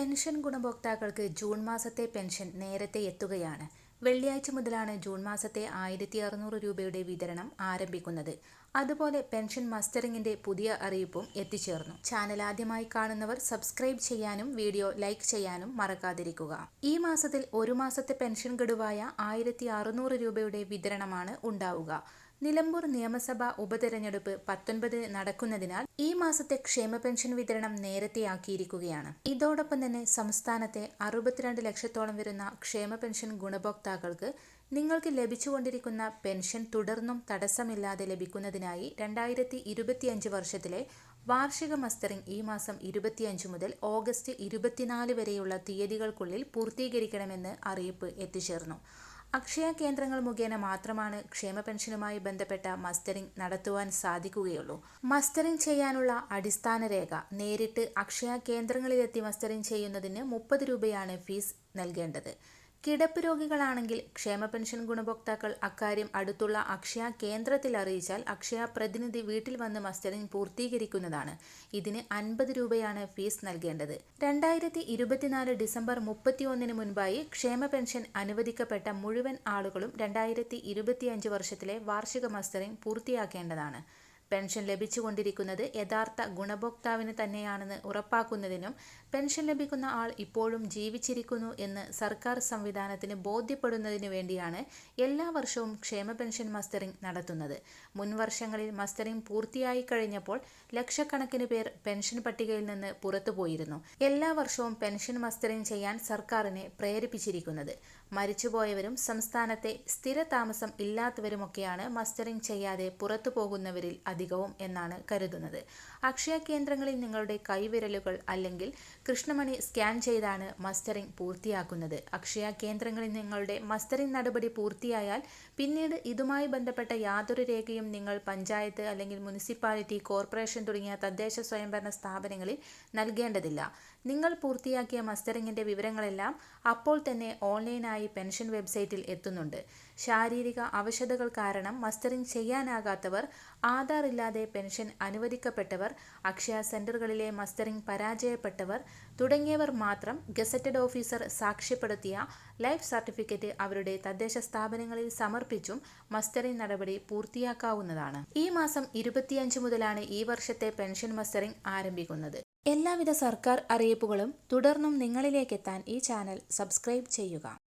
Pension ഗുണഭോക്താക്കൾക്ക് June മാസത്തെ pension നേരത്തെ എത്തുകയാണ്. വെള്ളിയാഴ്ച മുതലാണ് ജൂൺ മാസത്തെ ആയിരത്തി അറുന്നൂറ് രൂപയുടെ വിതരണം ആരംഭിക്കുന്നത്. അതുപോലെ പെൻഷൻ മസ്റ്ററിംഗിന്റെ പുതിയ അറിയിപ്പും എത്തിച്ചേർന്നു. ചാനൽ ആദ്യമായി കാണുന്നവർ സബ്സ്ക്രൈബ് ചെയ്യാനും വീഡിയോ ലൈക്ക് ചെയ്യാനും മറക്കാതിരിക്കുക. ഈ മാസത്തിൽ ഒരു മാസത്തെ പെൻഷൻ ഗഡുവായ ആയിരത്തി രൂപയുടെ വിതരണമാണ് ഉണ്ടാവുക. നിലമ്പൂർ നിയമസഭാ ഉപതെരഞ്ഞെടുപ്പ് പത്തൊൻപതിന് നടക്കുന്നതിനാൽ ഈ മാസത്തെ ക്ഷേമ പെൻഷൻ വിതരണം നേരത്തെയാക്കിയിരിക്കുകയാണ്. ഇതോടൊപ്പം തന്നെ സംസ്ഥാനത്തെ അറുപത്തിരണ്ട് ലക്ഷത്തോളം വരുന്ന ക്ഷേമ പെൻഷൻ ഗുണഭോക്താക്കൾക്ക് നിങ്ങൾക്ക് ലഭിച്ചുകൊണ്ടിരിക്കുന്ന പെൻഷൻ തുടർന്നും തടസ്സമില്ലാതെ ലഭിക്കുന്നതിനായി രണ്ടായിരത്തി ഇരുപത്തിയഞ്ച് വർഷത്തിലെ വാർഷിക മസ്റ്ററിംഗ് ഈ മാസം ഇരുപത്തിയഞ്ച് മുതൽ ഓഗസ്റ്റ് ഇരുപത്തിനാല് വരെയുള്ള തീയതികൾക്കുള്ളിൽ പൂർത്തീകരിക്കണമെന്ന് അറിയിപ്പ് എത്തിച്ചേർന്നു. അക്ഷയ കേന്ദ്രങ്ങൾ മുഖേന മാത്രമാണ് ക്ഷേമ പെൻഷനുമായി ബന്ധപ്പെട്ട മസ്റ്ററിംഗ് നടത്തുവാൻ സാധിക്കുകയുള്ളൂ. മസ്റ്ററിംഗ് ചെയ്യാനുള്ള അടിസ്ഥാന രേഖ നേരിട്ട് അക്ഷയ കേന്ദ്രങ്ങളിലെത്തി മസ്റ്ററിംഗ് ചെയ്യുന്നതിന് മുപ്പത് രൂപയാണ് ഫീസ് നൽകേണ്ടത്. കിടപ്പ് രോഗികളാണെങ്കിൽ ക്ഷേമ പെൻഷൻ ഗുണഭോക്താക്കൾ അക്കാര്യം അടുത്തുള്ള അക്ഷയ കേന്ദ്രത്തിൽ അറിയിച്ചാൽ അക്ഷയ പ്രതിനിധി വീട്ടിൽ വന്ന് മസ്റ്ററിംഗ് പൂർത്തീകരിക്കുന്നതാണ്. ഇതിന് അൻപത് രൂപയാണ് ഫീസ് നൽകേണ്ടത്. രണ്ടായിരത്തി ഇരുപത്തിനാല് ഡിസംബർ മുപ്പത്തിയൊന്നിന് മുൻപായി ക്ഷേമ പെൻഷൻ അനുവദിക്കപ്പെട്ട മുഴുവൻ ആളുകളും രണ്ടായിരത്തി വർഷത്തിലെ വാർഷിക മസ്റ്ററിംഗ് പൂർത്തിയാക്കേണ്ടതാണ്. പെൻഷൻ ലഭിച്ചുകൊണ്ടിരിക്കുന്നത് യഥാർത്ഥ ഗുണഭോക്താവിന് തന്നെയാണെന്ന് ഉറപ്പാക്കുന്നതിനും പെൻഷൻ ലഭിക്കുന്ന ആൾ ഇപ്പോഴും ജീവിച്ചിരിക്കുന്നു എന്ന് സർക്കാർ സംവിധാനത്തിന് ബോധ്യപ്പെടുന്നതിനു വേണ്ടിയാണ് എല്ലാ വർഷവും ക്ഷേമ പെൻഷൻ മസ്റ്ററിംഗ് നടത്തുന്നത്. മുൻ വർഷങ്ങളിൽ മസ്റ്ററിംഗ് പൂർത്തിയായി കഴിഞ്ഞപ്പോൾ ലക്ഷക്കണക്കിന് പേർ പെൻഷൻ പട്ടികയിൽ നിന്ന് പുറത്തുപോയിരുന്നു. എല്ലാ വർഷവും പെൻഷൻ മസ്റ്ററിംഗ് ചെയ്യാൻ സർക്കാരിനെ പ്രേരിപ്പിച്ചിരിക്കുന്നത്. മരിച്ചുപോയവരും സംസ്ഥാനത്തെ സ്ഥിര താമസം ഇല്ലാത്തവരുമൊക്കെയാണ് മസ്റ്ററിംഗ് ചെയ്യാതെ പുറത്തു പോകുന്നവരിൽ അധികവും എന്നാണ് കരുതുന്നത്. അക്ഷയ കേന്ദ്രങ്ങളിൽ നിങ്ങളുടെ കൈവിരലുകൾ അല്ലെങ്കിൽ കൃഷ്ണമണി സ്കാൻ ചെയ്താണ് മസ്റ്ററിംഗ് പൂർത്തിയാക്കുന്നത്. അക്ഷയ കേന്ദ്രങ്ങളിൽ നിങ്ങളുടെ മസ്റ്ററിംഗ് നടപടി പൂർത്തിയായാൽ പിന്നീട് ഇതുമായി ബന്ധപ്പെട്ട യാതൊരു രേഖയും നിങ്ങൾ പഞ്ചായത്ത് അല്ലെങ്കിൽ മുനിസിപ്പാലിറ്റി കോർപ്പറേഷൻ തുടങ്ങിയ തദ്ദേശ സ്വയംഭരണ സ്ഥാപനങ്ങളിൽ നൽകേണ്ടതില്ല. നിങ്ങൾ പൂർത്തിയാക്കിയ മസ്റ്ററിങ്ങിന്റെ വിവരങ്ങളെല്ലാം അപ്പോൾ തന്നെ ഓൺലൈനായി പെൻഷൻ വെബ്സൈറ്റിൽ എത്തുന്നുണ്ട്. ശാരീരിക അവശതകൾ കാരണം മസ്റ്ററിംഗ് ചെയ്യാനാകാത്തവർ ആധാർ ഇല്ലാതെ പെൻഷൻ അനുവദിക്കപ്പെട്ടവർ അക്ഷയ സെന്ററുകളിലെ മസ്റ്ററിംഗ് പരാജയപ്പെട്ടവർ തുടങ്ങിയവർ മാത്രം ഗസറ്റഡ് ഓഫീസർ സാക്ഷ്യപ്പെടുത്തിയ ലൈഫ് സർട്ടിഫിക്കറ്റ് അവരുടെ തദ്ദേശ സ്ഥാപനങ്ങളിൽ സമർപ്പിച്ചും മസ്റ്ററിംഗ് നടപടി പൂർത്തിയാക്കാവുന്നതാണ്. ഈ മാസം ഇരുപത്തിയഞ്ച് മുതലാണ് ഈ വർഷത്തെ പെൻഷൻ മസ്റ്ററിംഗ് ആരംഭിക്കുന്നത്. എല്ലാവിധ സർക്കാർ അറിയിപ്പുകളും തുടർന്നും നിങ്ങളിലേക്കെത്താൻ ഈ ചാനൽ സബ്സ്ക്രൈബ് ചെയ്യുക.